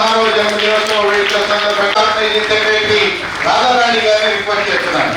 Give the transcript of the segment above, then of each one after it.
ఆరవ జన్మదినోత్సవ వేడుకల సందర్భంగా ఆర్గనైజింగ్ సెక్రటరీ రాధారాణి గారిని రిక్వెస్ట్ చేస్తున్నాను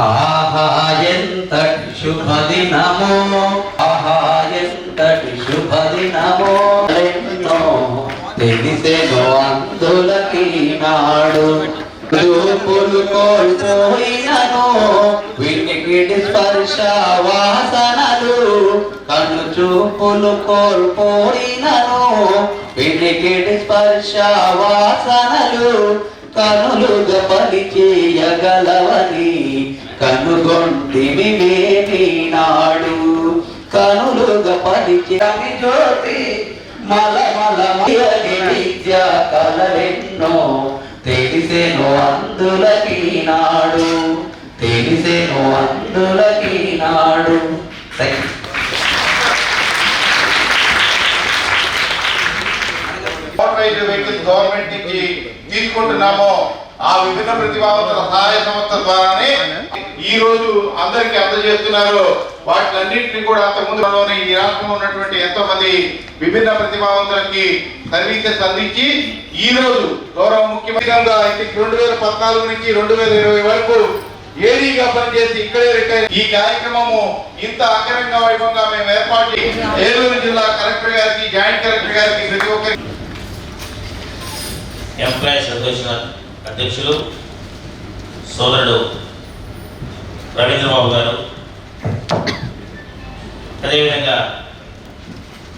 ఆహా ఎంతటి శుభదినమో ఆహా ఎంతటి శుభదినమో తెలిసెను అందులకి నాడు చూపులు కోల్పోయినను వినికిడి స్పర్శ వాసనలు కన్ను చూపులు కోల్పోయినను వినికిడి స్పర్శ వాసనలు కనులుగా పని చేయగలవని కనుగొంటివి కనులుగా జ్యోతి మల మల మయని విద్య కలవెన్నో తెలిసెను అందులకి నాడు తెలిసేను అందులకి నాడు. గవర్నమెంట్ నుంచి తీసుకుంటున్నామో ఆ విభిన్న ప్రతిభావంతుల సహాయ సంస్థ ద్వారానే ఈ రోజు అందరికి అందజేస్తున్నారు. వాటిలన్నింటినీ కూడా అంతకుముందు ఈ రాష్ట్రంలో ఉన్నటువంటి ఎంతో మంది విభిన్న ప్రతిభావంతులకి సర్వీసెస్ అందించి ఈ రోజు గౌరవ ముఖ్యమంత్రిగా రెండు వేల పద్నాలుగు నుంచి రెండు వేల ఇరవై వరకు ఏడీగా పనిచేసి ఇక్కడే రిటైర్ ఈ కార్యక్రమము ఇంత అంగరంగ వైభవంగా మేము ఏర్పాటు ఏలూరు జిల్లా కలెక్టర్ గారికి జాయింట్ కలెక్టర్ గారికి ప్రతి ఒక్కరికి ఎంప్లాయీ సంతోషనాథ్ అధ్యక్షులు సోదరుడు రవీంద్రబాబు గారు. అదేవిధంగా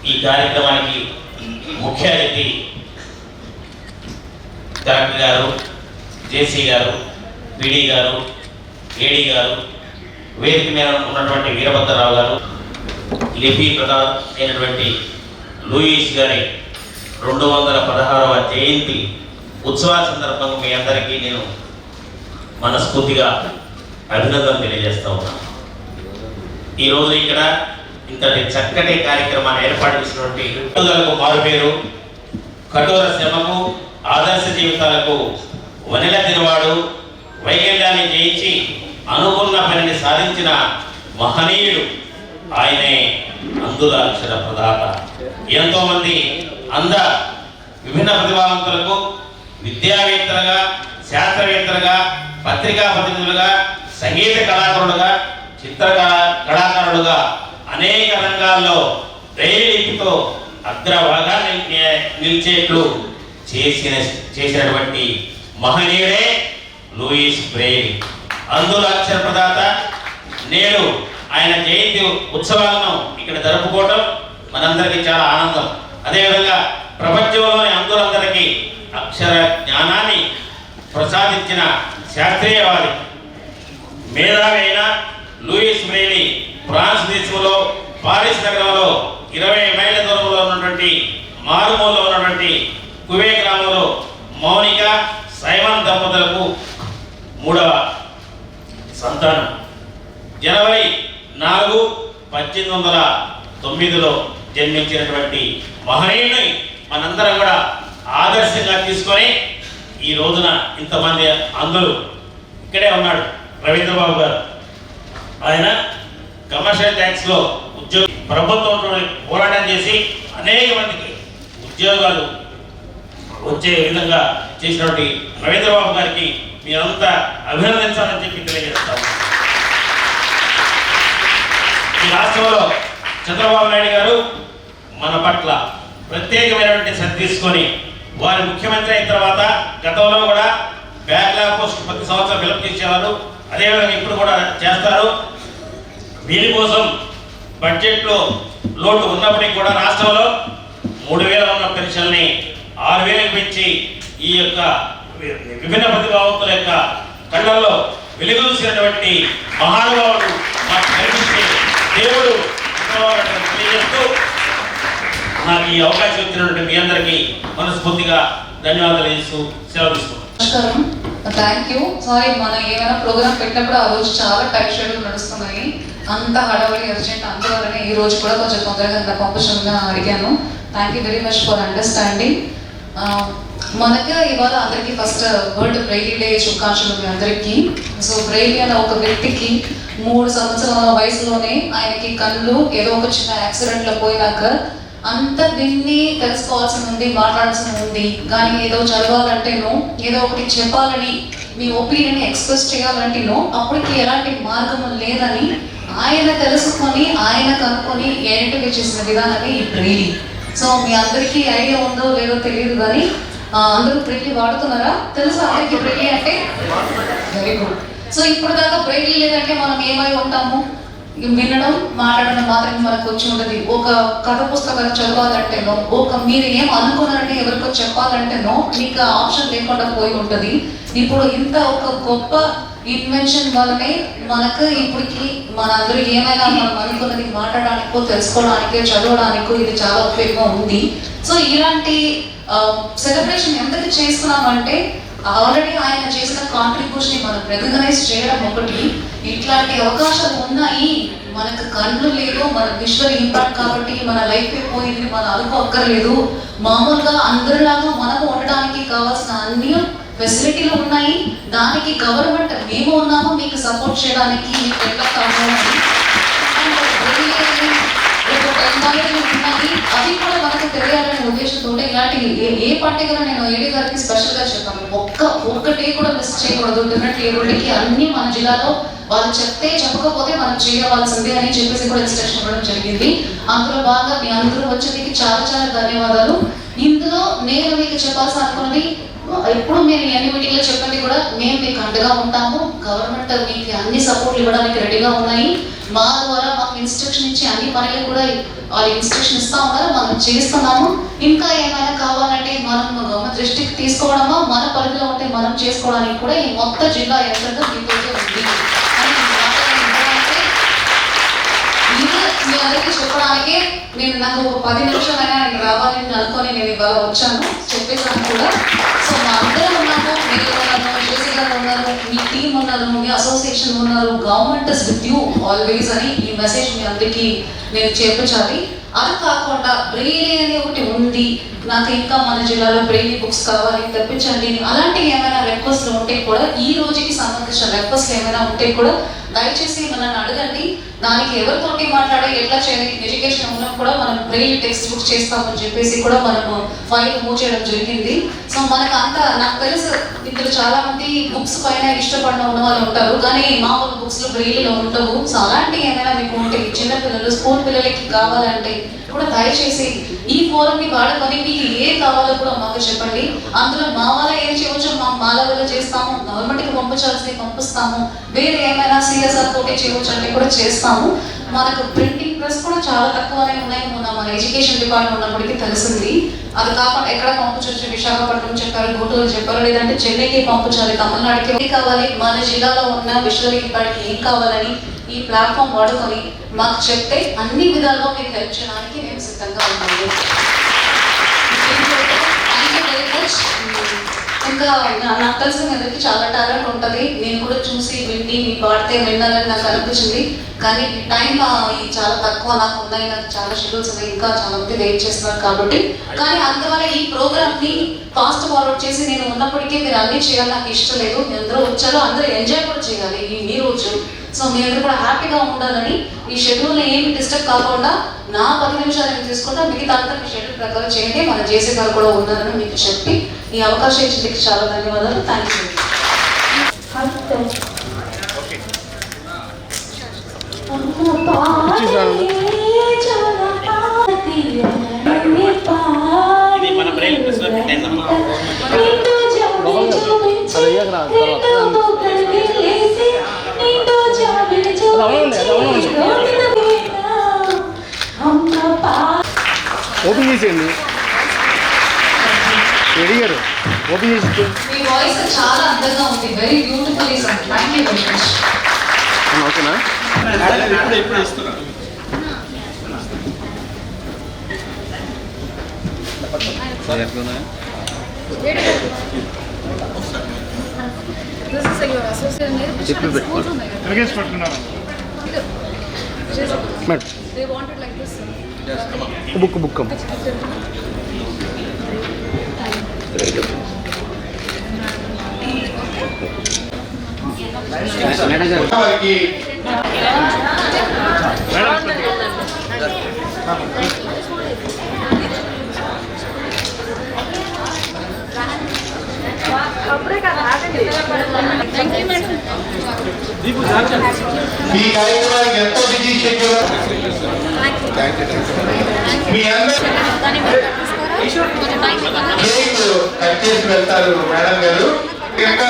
ఈ కార్యక్రమానికి ముఖ్య అతిథి కలెక్టర్ గారు జేసీ గారు పిడి గారు ఏడి గారు వేదిక మీద ఉన్నటువంటి వీరభద్రరావు గారు లిపి ప్రధాన్ అయినటువంటి లూయిస్ గారి రెండు వందల పదహారవ జయంతి ఉత్సవాల సందర్భంగా మీ అందరికీ నేను మనస్ఫూర్తిగా అభినందన తెలియజేస్తా ఉన్నాను ఈరోజు ఇక్కడ ఇంతటి చక్కటి కార్యక్రమాన్ని ఏర్పాటు చేసినటువంటి వినోదాలకు మారుపేరు కఠోర శ్రమకు ఆదర్శ జీవితాలకు వనిల తినవాడు వైకల్యాన్ని జయించి అనుకున్న పనిని సాధించిన మహనీయుడు ఆయనే అందుల అక్షర ప్రదాత. ఎంతోమంది అంద విభిన్న ప్రతిభావంతులకు విద్యావేత్తలుగా శాస్త్రవేత్తలుగా పత్రికా ప్రతినిధులుగా సంగీత కళాకారులుగా చిత్రకళా కళాకారులుగా అనేక రంగాల్లో ధైర్యతో అగ్రభాగా నిలిచేట్లు చేసిన చేసినటువంటి మహనీయుడే లూయిస్ బ్రెయిల్. అందుల అక్షర ప్రదాత నేడు ఆయన జయంతి ఉత్సవాలను ఇక్కడ జరుపుకోవటం మనందరికీ చాలా ఆనందం. అదేవిధంగా ప్రపంచంలోని అందులందరికీ అక్షర జ్ఞానాన్ని ప్రసాదించిన శాస్త్రీయవాది మేధావి అయిన లూయిస్ బ్రెయిలీ ఫ్రాన్స్ దేశంలో పారిస్ నగరంలో ఇరవై మైళ్ళ దూరంలో ఉన్నటువంటి మారుమూలలో ఉన్నటువంటి కువే గ్రామంలో మౌనిక సైమన్ దంపతులకు మూడవ సంతానం. జనవరి నాలుగు పద్దెనిమిది వందల తొమ్మిదిలో జన్మించినటువంటి మహనీయుని మనందరం కూడా ఆదర్శంగా తీసుకొని ఈ రోజున ఇంతమంది అందరూ ఇక్కడే ఉన్నాడు రవీంద్రబాబు గారు. ఆయన కమర్షియల్ ట్యాక్స్లో ఉద్యోగ ప్రభుత్వంతో పోరాటం చేసి అనేక మందికి ఉద్యోగాలు వచ్చే విధంగా చేసినటువంటి రవీంద్రబాబు గారికి మీరంతా అభినందించాలని చెప్పి తెలియజేస్తాము ఈ రాష్ట్రంలో చంద్రబాబు నాయుడు గారు మన పట్ల ప్రత్యేకమైనటువంటి శ్రద్ధ తీసుకొని వారు ముఖ్యమంత్రి అయిన తర్వాత గతంలో కూడా బ్యాక్లాగ్ పోస్ట్ ప్రతి సంవత్సరం ఫిలప్ చేసేవారు. అదేవిధంగా ఇప్పుడు కూడా చేస్తారు. దీనికోసం బడ్జెట్లో లోటు ఉన్నప్పటికీ కూడా రాష్ట్రంలో మూడు వేల ఉన్న పెన్షన్ని ఆరు వేలకు పెంచి ఈ యొక్క విభిన్న ప్రతిభావంతుల యొక్క కళ్ళల్లో వెలుగుసినటువంటి మహానుభావుడు మాకు కనిపిస్తే దేవుడు తెలియజేస్తూ నాకు ఈ అవకాశం ఇచ్చినటువంటి మీ అందరికీ మనస్ఫూర్తిగా ధన్యవాదాలు చేస్తూ సెలవు తీసుకుంటాను నమస్కారం. థ్యాంక్ యూ సారీ మనం ఏమైనా ప్రోగ్రామ్ పెట్టినప్పుడు ఆ రోజు చాలా టైట్ షెడ్యూల్ నడుస్తున్నాయి అంత హడావడి అర్జెంట్ అందువలన ఈ రోజు కూడా కొంచెం తొందరగా అంత పంపించడం అడిగాను. Thank you very much for understanding మనకి ఇవాళ అందరికీ ఫస్ట్ వరల్డ్ బ్రెయిలీ డే శుభాకాంక్షలు మీ అందరికీ. సో బ్రెయిలీ అనే ఒక వ్యక్తికి మూడు సంవత్సరాల వయసులోనే ఆయనకి కళ్ళు ఏదో ఒక చిన్న యాక్సిడెంట్లో పోయినాక అంత దీన్ని తెలుసుకోవాల్సి ఉంది మాట్లాడాల్సి ఉంది. కానీ ఏదో చదవాలంటేనో ఏదో ఒకటి చెప్పాలని మీ ఒపీనియన్ ఎక్స్ప్రెస్ చేయాలంటేనో అప్పటికి ఎలాంటి మార్గము లేదని ఆయన తెలుసుకొని ఆయన కనుక్కొని ఐడెంటిఫై చేసిన విధానమే ఈ బ్రెయిలీ సో మీ అందరికీ ఐడియా ఉందో లేదో తెలియదు కానీ అందరూ బ్రెయిలీ వాడుతున్నారా? తెలుసా అందరికీ బ్రెయిలీ అంటే? వెరీ గుడ్ సో ఇప్పుడు దాకా బ్రెయిలీ లేదంటే మనం ఏమై ఉంటాము? వినడం మాట్లాడడం మాత్రమే మనకు వచ్చి ఉంటుంది. ఒక కథ పుస్తకాలు చదవాలంటేనో ఒక మీరు ఏం అనుకున్నారని ఎవరికో చెప్పాలంటేనో మీకు ఆప్షన్ లేకుండా పోయి ఉంటుంది. ఇప్పుడు ఇంత ఒక గొప్ప ఇన్వెన్షన్ వల్లనే మనకు ఇప్పటికి మనందరూ ఏమైనా మనం అనుకున్నది మాట్లాడడానికో తెలుసుకోవడానికో చదవడానికో ఇది చాలా ఉపయోగంగా ఉంది. సో ఇలాంటి సెలబ్రేషన్ ఎందుకు చేస్తున్నామంటే ఆల్రెడీ ఆయన చేసిన కాంట్రిబ్యూషన్ మనం రికగ్నైజ్ చేయడం ఒకటి. ఇట్లాంటి అవకాశాలు ఉన్నాయి. మనకు కళ్ళు లేదు మన విజువల్ ఇంపాక్ట్ కాబట్టి మన లైఫ్ పోయింది మన అనుకో అక్కర్లేదు మామూలుగా అందరిలాగా మనము ఉండడానికి కావాల్సిన అన్ని ఫెసిలిటీలు ఉన్నాయి. దానికి గవర్నమెంట్ మేము ఉన్నాము మీకు సపోర్ట్ చేయడానికి మీకు ఎట్లా కావాలి అండ్ really ఒక టెక్నాలజీ ఉన్నాయి అది కూడా మనకు తెలియాలనే ఉద్దేశంతో ఇలాంటి ఏ- ఏ పండుగలో నేను ఏడి గారికి స్పెషల్గా చెప్పాను. ఒక్క ఒక్కటే కూడా మిస్ చేయకూడదు. డిఫరెంట్ ఏబుల్కి అన్ని మన జిల్లాలో వాళ్ళు చెప్తే చెప్పకపోతే మనం చేయవలసింది అని చెప్పేసి కూడా ఇన్స్ట్రక్షన్ ఇవ్వడం జరిగింది. అందులో బాగా మీ అందరూ వచ్చేందుకు చాలా చాలా ధన్యవాదాలు. ఇందులో నేను మీకు చెప్పాల్సి అనుకున్నది ఎప్పుడు మీరు ఎన్ని మీటింగ్లో చెప్పండి కూడా మేము మీకు అండగా ఉంటాము. గవర్నమెంట్ మీకు అన్ని సపోర్ట్లు ఇవ్వడానికి రెడీగా ఉన్నాయి. మా ద్వారా మాకు ఇన్స్ట్రక్షన్ ఇచ్చి అన్ని పనులు కూడా వాళ్ళు ఇన్స్ట్రక్షన్ ఇస్తా ఉన్నారు. మనం చేస్తున్నాము. ఇంకా ఏమైనా కావాలంటే మనం దృష్టికి తీసుకోవడమా మన పరిధిలో ఉంటే మనం చేసుకోవడానికి కూడా ఈ మొత్తం జిల్లా యంత్రంగా మీతో ఉంది. మీ అందరికీ చెప్పడానికి నేను నాకు ఒక పది నిమిషాలైనా నేను రావాలని అనుకొని నేను ఇవాళ వచ్చాను. చెప్పేసాను కూడా. సో మా అందరం ఉన్నాము. మీరు ఉన్నారు టీం ఉన్నారు మీ అసోసియేషన్ ఉన్నారు government is with you always అని ఈ మెసేజ్ మీ అందరికీ నేను చేర్పించాలి. అది కాకుండా బ్రెయిలీ అని ఒకటి ఉంది. నాకు ఇంకా మన జిల్లాలో బ్రెయిలీ బుక్స్ కావాలి తెప్పించండి అలాంటి ఏమైనా రిక్వెస్ట్లు ఉంటే కూడా ఈ రోజుకి సంబంధించిన రిక్వెస్ట్లు ఏమైనా ఉంటే కూడా దయచేసి మనల్ని అడగండి. దానికి ఎవరితోటి మాట్లాడే ఎట్లా చేయాలి ఎడ్యుకేషన్ ఉన్నప్పుడు కూడా మనం బ్రెయిలీ టెక్స్ట్ బుక్ చేస్తామని చెప్పేసి కూడా మనము ఫైల్ మూవ్ చేయడం జరిగింది. సో మనకు అంత నాకు తెలుసు ఇందులో చాలా మంది బుక్స్ పైన ఇష్టపడిన ఉన్న వాళ్ళు ఉంటారు. కానీ మామూలు బుక్స్లో బ్రెయిల్ ఉండవు. సో అలాంటివి ఏమైనా మీకు ఉంటే చిన్న పిల్లలు స్కూల్ పిల్లలకి కావాలంటే కూడా దయచేసి ఈ ఫోరం ని వాడుకొని మీకు ఏ కావాలో కూడా మాకు చెప్పండి. అందులో మా వల్ల ఏం చేయవచ్చు మా మాల వల్ల చేస్తాము. గవర్నమెంట్కి పంపించాల్సింది పంపిస్తాము. వేరే ఏమైనా సిఎస్ఆర్ తోటి చేయవచ్చు అంటే కూడా చేస్తాము. మనకు ప్రింటింగ్ ప్రెస్ కూడా చాలా తక్కువనే ఉన్నాయి. మొన్న మన ఎడ్యుకేషన్ డిపార్ట్మెంట్ ఉన్నప్పటికీ తెలిసింది. అది కాకుండా ఎక్కడ పంపించవచ్చు విశాఖపట్నం చెప్పారు గుంటూరు చెప్పారు. లేదంటే చెన్నైకి పంపించాలి తమిళనాడుకి. ఏం కావాలి? మన జిల్లాలో ఉన్న విజువల్ ఏం కావాలని ఈ ప్లాట్ఫామ్ వాడుకొని మాకు చెప్తే అన్ని విధాలుగా మీకు హెల్ప్ చేయడానికి మేము సిద్ధంగా ఉన్నాము థ్యాంక్ యూ వెరీ మచ్ ఇంకా నా- నాకు తెలిసిన మీ చాలా టాలెంట్ ఉంటుంది. నేను కూడా చూసి విండి మీ పాడితే వినాలని నాకు అనిపించింది. కానీ టైం చాలా తక్కువ నాకు ఉన్నాయి. నాకు చాలా షెడ్యూల్స్ ఉన్నాయి. ఇంకా చాలా మంది వెయిట్ చేస్తున్నారు కాబట్టి. కానీ అందువల్ల ఈ ప్రోగ్రామ్ని ఫాస్ట్ ఫార్వర్డ్ చేసి నేను ఉన్నప్పటికీ మీరు అన్ని చేయాలి. నాకు ఇష్టం లేదు. మీ అందరూ వచ్చారు. అందరూ ఎంజాయ్ కూడా చేయాలి ఈ మీ రోజు. సో మీ అందరూ కూడా హ్యాపీగా ఉండాలని ఈ షెడ్యూల్ ఏమి డిస్టర్బ్ కాకుండా నా పది నిమిషాలు నేను తీసుకుంటా. మిగతా అంతా మీ షెడ్యూల్ ప్రకారం చేయండి. మన జేసీ గారు కూడా ఉన్నారని మీకు చెప్పి ఈ అవకాశం ఇచ్చినందుకు చాలా ధన్యవాదాలు. థ్యాంక్ యూ ఓపెన్ చేసేయండి. ఓపెన్ చేసి ఇచ్చేయండి. మీ వాయిస్ చాలా అందంగా ఉంది very beautiful song very much ఓకేనా this. Book book. వారికి మీ కార్యక్రమానికి ఎంతో బిజీ షెడ్యూల్ మీ అందరూ కేక్ కట్ చేసి వెళ్తారు మేడం గారు ఇంకా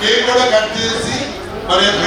కేక్ కూడా కట్ చేసి మరి యొక్క